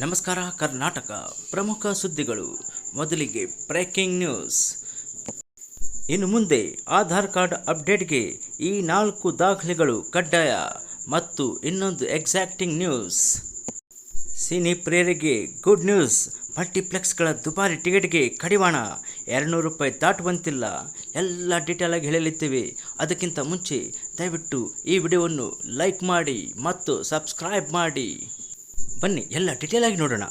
ನಮಸ್ಕಾರ, ಕರ್ನಾಟಕ ಪ್ರಮುಖ ಸುದ್ದಿಗಳು. ಮೊದಲಿಗೆ ಬ್ರೇಕಿಂಗ್ ನ್ಯೂಸ್. ಇನ್ನು ಮುಂದೆ ಆಧಾರ್ ಕಾರ್ಡ್ ಅಪ್ಡೇಟ್ಗೆ ಈ ನಾಲ್ಕು ದಾಖಲೆಗಳು ಕಡ್ಡಾಯ. ಮತ್ತು ಇನ್ನೊಂದು ಎಕ್ಸಾಕ್ಟಿಂಗ್ ನ್ಯೂಸ್. ಸಿನಿ ಪ್ರಿಯರಿಗೆ ಗುಡ್ ನ್ಯೂಸ್. ಮಲ್ಟಿಪ್ಲೆಕ್ಸ್ಗಳ ದುಬಾರಿ ಟಿಕೆಟ್ಗೆ ಕಡಿವಾಣ. ಎರಡುನೂರು ರೂಪಾಯಿ ದಾಟುವಂತಿಲ್ಲ. ಎಲ್ಲ ಡೀಟೇಲ್ ಆಗಿ ಹೇಳಲಿದ್ದೇವೆ. ಅದಕ್ಕಿಂತ ಮುಂಚೆ ದಯವಿಟ್ಟು ಈ ವಿಡಿಯೋವನ್ನು ಲೈಕ್ ಮಾಡಿ ಮತ್ತು ಸಬ್ಸ್ಕ್ರೈಬ್ ಮಾಡಿ. ಬನ್ನಿ, ಎಲ್ಲ ಡಿಟೇಲ್ ಆಗಿ ನೋಡೋಣ.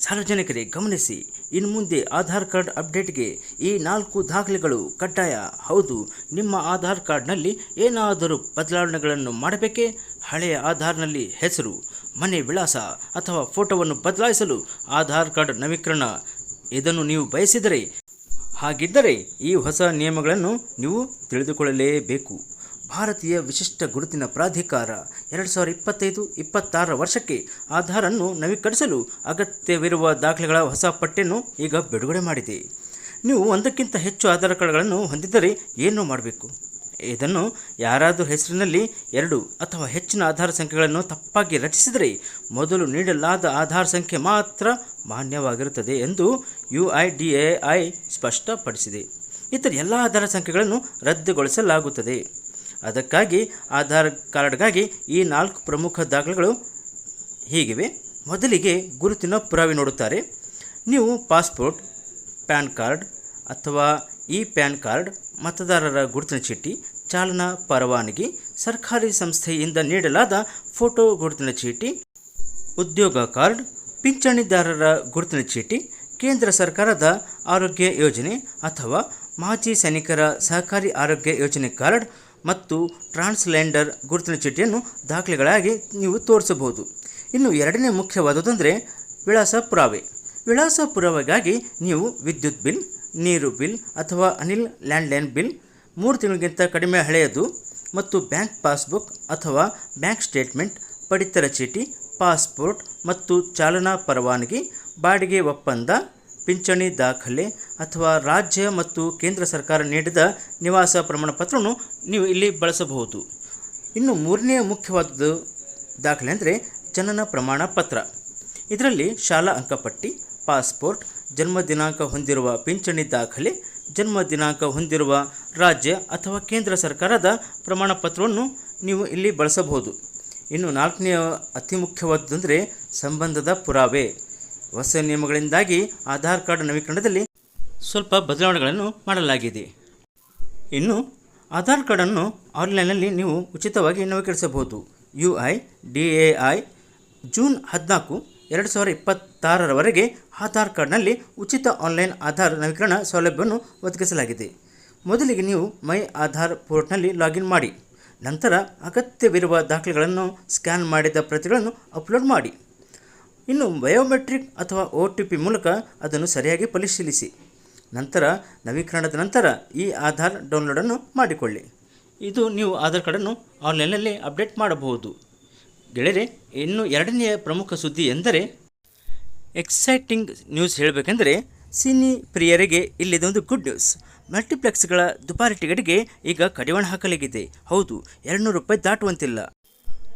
ಸಾರ್ವಜನಿಕರೇ, ಗಮನಿಸಿ. ಇನ್ನು ಮುಂದೆ ಆಧಾರ್ ಕಾರ್ಡ್ ಅಪ್ಡೇಟ್ಗೆ ಈ ನಾಲ್ಕು ದಾಖಲೆಗಳು ಕಡ್ಡಾಯ. ಹೌದು, ನಿಮ್ಮ ಆಧಾರ್ ಕಾರ್ಡ್ನಲ್ಲಿ ಏನಾದರೂ ಬದಲಾವಣೆಗಳನ್ನು ಮಾಡಬೇಕೇ? ಹಳೆಯ ಆಧಾರ್ನಲ್ಲಿ ಹೆಸರು, ಮನೆ ವಿಳಾಸ ಅಥವಾ ಫೋಟೋವನ್ನು ಬದಲಾಯಿಸಲು ಆಧಾರ್ ಕಾರ್ಡ್ ನವೀಕರಣ. ಇದನ್ನು ನೀವು ಬಯಸಿದರೆ, ಹಾಗಿದ್ದರೆ ಈ ಹೊಸ ನಿಯಮಗಳನ್ನು ನೀವು ತಿಳಿದುಕೊಳ್ಳಲೇಬೇಕು. ಭಾರತೀಯ ವಿಶಿಷ್ಟ ಗುರುತಿನ ಪ್ರಾಧಿಕಾರ ಎರಡು ಸಾವಿರದ ಇಪ್ಪತ್ತೈದು ಇಪ್ಪತ್ತಾರರ ವರ್ಷಕ್ಕೆ ಆಧಾರನ್ನು ನವೀಕರಿಸಲು ಅಗತ್ಯವಿರುವ ದಾಖಲೆಗಳ ಹೊಸ ಪಟ್ಟಿಯನ್ನು ಈಗ ಬಿಡುಗಡೆ ಮಾಡಿದೆ. ನೀವು ಒಂದಕ್ಕಿಂತ ಹೆಚ್ಚು ಆಧಾರ್ ಕಾರ್ಡ್ಗಳನ್ನು ಹೊಂದಿದ್ದರೆ ಏನು ಮಾಡಬೇಕು? ಇದನ್ನು ಯಾರಾದರೂ ಹೆಸರಿನಲ್ಲಿ ಎರಡು ಅಥವಾ ಹೆಚ್ಚಿನ ಆಧಾರ್ ಸಂಖ್ಯೆಗಳನ್ನು ತಪ್ಪಾಗಿ ರಚಿಸಿದರೆ ಮೊದಲು ನೀಡಲಾದ ಆಧಾರ್ ಸಂಖ್ಯೆ ಮಾತ್ರ ಮಾನ್ಯವಾಗಿರುತ್ತದೆ ಎಂದು U I D A I ಸ್ಪಷ್ಟಪಡಿಸಿದೆ. ಇತರ ಎಲ್ಲ ಆಧಾರ ಸಂಖ್ಯೆಗಳನ್ನು ರದ್ದುಗೊಳಿಸಲಾಗುತ್ತದೆ. ಅದಕ್ಕಾಗಿ ಆಧಾರ್ ಕಾರ್ಡ್ಗಾಗಿ ಈ ನಾಲ್ಕು ಪ್ರಮುಖ ದಾಖಲೆಗಳು ಹೀಗಿವೆ. ಮೊದಲಿಗೆ ಗುರುತಿನ ಪುರಾವೆ ನೋಡುತ್ತಾರೆ. ನೀವು ಪಾಸ್ಪೋರ್ಟ್, ಪ್ಯಾನ್ ಕಾರ್ಡ್ ಅಥವಾ ಇ ಪ್ಯಾನ್ ಕಾರ್ಡ್, ಮತದಾರರ ಗುರುತಿನ ಚೀಟಿ, ಚಾಲನಾ ಪರವಾನಗಿ, ಸರ್ಕಾರಿ ಸಂಸ್ಥೆಯಿಂದ ನೀಡಲಾದ ಫೋಟೋ ಗುರುತಿನ ಚೀಟಿ, ಉದ್ಯೋಗ ಕಾರ್ಡ್, ಪಿಂಚಣಿದಾರರ ಗುರುತಿನ ಚೀಟಿ, ಕೇಂದ್ರ ಸರ್ಕಾರದ ಆರೋಗ್ಯ ಯೋಜನೆ ಅಥವಾ ಮಾಜಿ ಸೈನಿಕರ ಸಹಕಾರಿ ಆರೋಗ್ಯ ಯೋಜನೆ ಕಾರ್ಡ್ ಮತ್ತು ಟ್ರಾನ್ಸ್ಲೆಂಡರ್ ಗುರುತಿನ ಚೀಟಿಯನ್ನು ದಾಖಲೆಗಳಾಗಿ ನೀವು ತೋರಿಸಬಹುದು. ಇನ್ನು ಎರಡನೇ ಮುಖ್ಯವಾದುದಂದರೆ ವಿಳಾಸ ಪುರಾವೆ ವಿಳಾಸ ಪುರಾವೆಗಾಗಿ ನೀವು ವಿದ್ಯುತ್ ಬಿಲ್, ನೀರು ಬಿಲ್ ಅಥವಾ ಅನಿಲ್ ಲ್ಯಾಂಡ್ಲೈನ್ ಬಿಲ್ ಮೂರು ತಿಂಗಳಿಗಿಂತ ಕಡಿಮೆ ಹಳೆಯದು ಮತ್ತು ಬ್ಯಾಂಕ್ ಪಾಸ್ಬುಕ್ ಅಥವಾ ಬ್ಯಾಂಕ್ ಸ್ಟೇಟ್ಮೆಂಟ್, ಪಡಿತರ ಚೀಟಿ, ಪಾಸ್ಪೋರ್ಟ್ ಮತ್ತು ಚಾಲನಾ ಪರವಾನಗಿ, ಬಾಡಿಗೆ ಒಪ್ಪಂದ ಪಿಂಚಣಿ ದಾಖಲೆ ಅಥವಾ ರಾಜ್ಯ ಮತ್ತು ಕೇಂದ್ರ ಸರ್ಕಾರ ನೀಡಿದ ನಿವಾಸ ಪ್ರಮಾಣಪತ್ರವನ್ನು ನೀವು ಇಲ್ಲಿ ಬಳಸಬಹುದು. ಇನ್ನು ಮೂರನೇ ಮುಖ್ಯವಾದದ್ದು ದಾಖಲೆ ಅಂದರೆ ಜನನ ಪ್ರಮಾಣ ಪತ್ರ. ಇದರಲ್ಲಿ ಶಾಲಾ ಅಂಕಪಟ್ಟಿ, ಪಾಸ್ಪೋರ್ಟ್, ಜನ್ಮ ದಿನಾಂಕ ಹೊಂದಿರುವ ಪಿಂಚಣಿ ದಾಖಲೆ, ಜನ್ಮ ದಿನಾಂಕ ಹೊಂದಿರುವ ರಾಜ್ಯ ಅಥವಾ ಕೇಂದ್ರ ಸರ್ಕಾರದ ಪ್ರಮಾಣಪತ್ರವನ್ನು ನೀವು ಇಲ್ಲಿ ಬಳಸಬಹುದು. ಇನ್ನು ನಾಲ್ಕನೆಯ ಅತಿ ಮುಖ್ಯವಾದದ್ದು ಅಂದರೆ ಸಂಬಂಧದ ಪುರಾವೆ. ಹೊಸ ನಿಯಮಗಳಿಂದಾಗಿ ಆಧಾರ್ ಕಾರ್ಡ್ ನವೀಕರಣದಲ್ಲಿ ಸ್ವಲ್ಪ ಬದಲಾವಣೆಗಳನ್ನು ಮಾಡಲಾಗಿದೆ. ಇನ್ನು ಆಧಾರ್ ಕಾರ್ಡನ್ನು ಆನ್ಲೈನ್ನಲ್ಲಿ ನೀವು ಉಚಿತವಾಗಿ ನವೀಕರಿಸಬಹುದು. U I, D A I, June ಹದಿನಾಲ್ಕು, ಎರಡು ಸಾವಿರದ ಇಪ್ಪತ್ತಾರರವರೆಗೆ ಆಧಾರ್ ಕಾರ್ಡ್ನಲ್ಲಿ ಉಚಿತ ಆನ್ಲೈನ್ ಆಧಾರ್ ನವೀಕರಣ ಸೌಲಭ್ಯವನ್ನು ಒದಗಿಸಲಾಗಿದೆ. ಮೊದಲಿಗೆ ನೀವು ಮೈ ಆಧಾರ್ ಪೋರ್ಟ್ನಲ್ಲಿ ಲಾಗಿನ್ ಮಾಡಿ. ನಂತರ ಅಗತ್ಯವಿರುವ ದಾಖಲೆಗಳನ್ನು ಸ್ಕ್ಯಾನ್ ಮಾಡಿದ ಪ್ರತಿಗಳನ್ನು ಅಪ್ಲೋಡ್ ಮಾಡಿ. ಇನ್ನು ಬಯೋಮೆಟ್ರಿಕ್ ಅಥವಾ ಒ ಟಿ ಪಿ ಮೂಲಕ ಅದನ್ನು ಸರಿಯಾಗಿ ಪರಿಶೀಲಿಸಿ. ನಂತರ, ನವೀಕರಣದ ನಂತರ ಈ ಆಧಾರ್ ಡೌನ್ಲೋಡನ್ನು ಮಾಡಿಕೊಳ್ಳಿ. ಇದು ನೀವು ಆಧಾರ್ ಕಾರ್ಡನ್ನು ಆನ್ಲೈನಲ್ಲಿ ಅಪ್ಡೇಟ್ ಮಾಡಬಹುದು. ಗೆಳೆಯರೆ, ಇನ್ನು ಎರಡನೆಯ ಪ್ರಮುಖ ಸುದ್ದಿ ಎಂದರೆ, ಎಕ್ಸೈಟಿಂಗ್ ನ್ಯೂಸ್ ಹೇಳಬೇಕೆಂದರೆ, ಸಿನಿ ಪ್ರಿಯರಿಗೆ ಇಲ್ಲಿದೊಂದು ಗುಡ್ ನ್ಯೂಸ್. ಮಲ್ಟಿಪ್ಲೆಕ್ಸ್ಗಳ ದುಬಾರಿ ಟಿಕೆಟ್ಗೆ ಈಗ ಕಡಿವಾಣ ಹಾಕಲಾಗಿದೆ. ಹೌದು ಎರಡುನೂರು ರೂಪಾಯಿ ದಾಟುವಂತಿಲ್ಲ.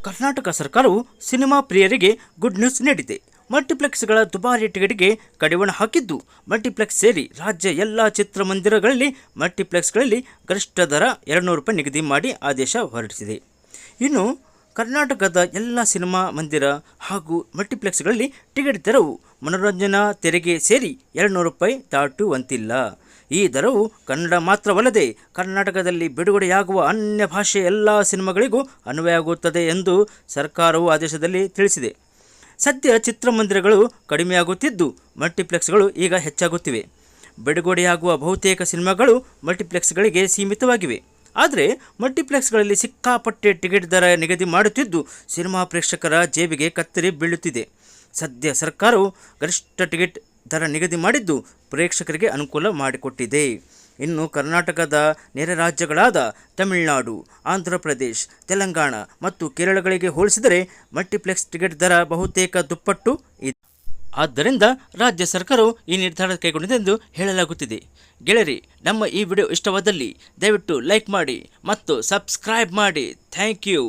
ಕರ್ನಾಟಕ ಸರ್ಕಾರವು ಸಿನಿಮಾ ಪ್ರಿಯರಿಗೆ ಗುಡ್ ನ್ಯೂಸ್ ನೀಡಿದೆ. ಮಲ್ಟಿಪ್ಲೆಕ್ಸ್ಗಳ ದುಬಾರಿ ಟಿಕೆಟ್ಗೆ ಕಡಿವಾಣ ಹಾಕಿದ್ದು, ಮಲ್ಟಿಪ್ಲೆಕ್ಸ್ ಸೇರಿ ರಾಜ್ಯ ಎಲ್ಲ ಚಿತ್ರಮಂದಿರಗಳಲ್ಲಿ ಮಲ್ಟಿಪ್ಲೆಕ್ಸ್ಗಳಲ್ಲಿ ಗರಿಷ್ಠ ದರ ಎರಡುನೂರು ರೂಪಾಯಿ ನಿಗದಿ ಮಾಡಿ ಆದೇಶ ಹೊರಡಿಸಿದೆ. ಇನ್ನು ಕರ್ನಾಟಕದ ಎಲ್ಲ ಸಿನಿಮಾ ಮಂದಿರ ಹಾಗೂ ಮಲ್ಟಿಪ್ಲೆಕ್ಸ್ಗಳಲ್ಲಿ ಟಿಕೆಟ್ ದರವು ಮನೋರಂಜನಾ ತೆರಿಗೆ ಸೇರಿ ಎರಡುನೂರು ರೂಪಾಯಿ ದಾಟುವಂತಿಲ್ಲ. ಈ ದರವು ಕನ್ನಡ ಮಾತ್ರವಲ್ಲದೆ ಕರ್ನಾಟಕದಲ್ಲಿ ಬಿಡುಗಡೆಯಾಗುವ ಅನ್ಯ ಭಾಷೆಯ ಎಲ್ಲ ಸಿನಿಮಾಗಳಿಗೂ ಅನ್ವಯವಾಗುತ್ತದೆ ಎಂದು ಸರ್ಕಾರವು ಆದೇಶದಲ್ಲಿ ತಿಳಿಸಿದೆ. ಸದ್ಯ ಚಿತ್ರಮಂದಿರಗಳು ಕಡಿಮೆಯಾಗುತ್ತಿದ್ದು, ಮಲ್ಟಿಪ್ಲೆಕ್ಸ್ಗಳು ಈಗ ಹೆಚ್ಚಾಗುತ್ತಿವೆ. ಬಿಡುಗಡೆಯಾಗುವ ಬಹುತೇಕ ಸಿನಿಮಾಗಳು ಮಲ್ಟಿಪ್ಲೆಕ್ಸ್ಗಳಿಗೆ ಸೀಮಿತವಾಗಿವೆ. ಆದರೆ ಮಲ್ಟಿಪ್ಲೆಕ್ಸ್ಗಳಲ್ಲಿ ಸಿಕ್ಕಾಪಟ್ಟೆ ಟಿಕೆಟ್ ದರ ನಿಗದಿ ಮಾಡುತ್ತಿದ್ದು, ಸಿನಿಮಾ ಪ್ರೇಕ್ಷಕರ ಜೇಬಿಗೆ ಕತ್ತರಿ ಬೀಳುತ್ತಿದೆ. ಸದ್ಯ ಸರ್ಕಾರವು ಗರಿಷ್ಠ ಟಿಕೆಟ್ ದರ ನಿಗದಿ ಮಾಡಿದ್ದು ಪ್ರೇಕ್ಷಕರಿಗೆ ಅನುಕೂಲ ಮಾಡಿಕೊಟ್ಟಿದೆ. ಇನ್ನು ಕರ್ನಾಟಕದ ನೆರೆ ರಾಜ್ಯಗಳಾದ ತಮಿಳುನಾಡು ಆಂಧ್ರ ಪ್ರದೇಶ್ ತೆಲಂಗಾಣ ಮತ್ತು ಕೇರಳಗಳಿಗೆ ಹೋಲಿಸಿದರೆ ಮಲ್ಟಿಪ್ಲೆಕ್ಸ್ ಟಿಕೆಟ್ ದರ ಬಹುತೇಕ ದುಪ್ಪಟ್ಟು ಇದೆ. ಆದ್ದರಿಂದ ರಾಜ್ಯ ಸರ್ಕಾರವು ಈ ನಿರ್ಧಾರ ಕೈಗೊಂಡಿದೆ ಎಂದು ಹೇಳಲಾಗುತ್ತಿದೆ. ಗೆಳರಿ ನಮ್ಮ ಈ ವಿಡಿಯೋ ಇಷ್ಟವಾದಲ್ಲಿ ದಯವಿಟ್ಟು ಲೈಕ್ ಮಾಡಿ ಮತ್ತು ಸಬ್ಸ್ಕ್ರೈಬ್ ಮಾಡಿ. Thank you.